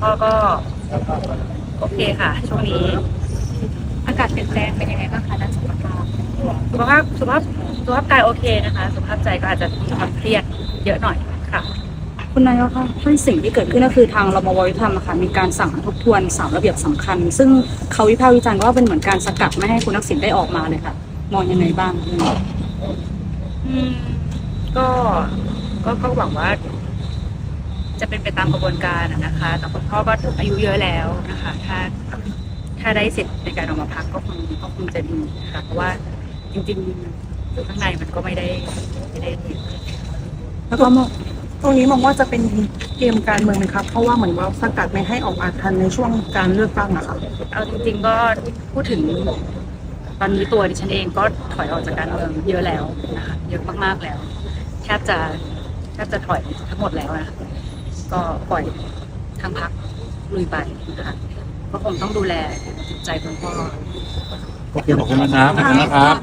พ่อก็ โอเคค่ะ ช่วงนี้ อากาศเปลี่ยนแปลงเป็นยังไงบ้างคะด้านสุขภาพสุขภาพสุขภาพสุขภาพกายโอเคนะคะ สุขภาพใจก็อาจจะมีความเครียดเยอะหน่อยค่ะ คุณนายกคะท่านสิ่งที่เกิดขึ้นก็คือทางรมวยุทธรรมอะค่ะมีการสั่งทบทวนสามระเบียบสำคัญ ซึ่งเขาวิพากษ์วิจารณ์ว่าเป็นเหมือนการสกัดไม่ให้คุณทักษิณได้ออกมาเลยค่ะ มองยังไงบ้างเรื่องนี้อืมก็ก็ก็หวังว่า จะเป็นไปตามกระบวนการอะนะคะแต่คุณพ่อก็อายุเยอะแล้วนะคะ ถ้าถ้าได้สิทธิ์ในการออกมาพักก็คงก็คงจะดีค่ะเพราะว่าจริงๆอยู่ข้างในมันก็ไม่ได้ไม่ได้ดีแล้วก็ตรงนี้มองว่าจะเป็นเกมการเมืองไหมครับ เพราะว่าเหมือนว่าสกัดไม่ให้ออกมาทันในช่วงการเลือกตั้งอะค่ะเอาจริง ๆ ก็พูดถึงตอนนี้ตัวดิฉันเองก็ถอยออกจากการเมืองเยอะแล้วนะคะเยอะมากๆแล้ว แทบจะแทบจะถอยทั้งหมดแล้วนะคะ ก็ปล่อยทางพักลุยไปนะคะก็คงต้องดูแลจิตใจคุณพ่อ โอเคขอบคุณนะครับขอบคุณนะครับ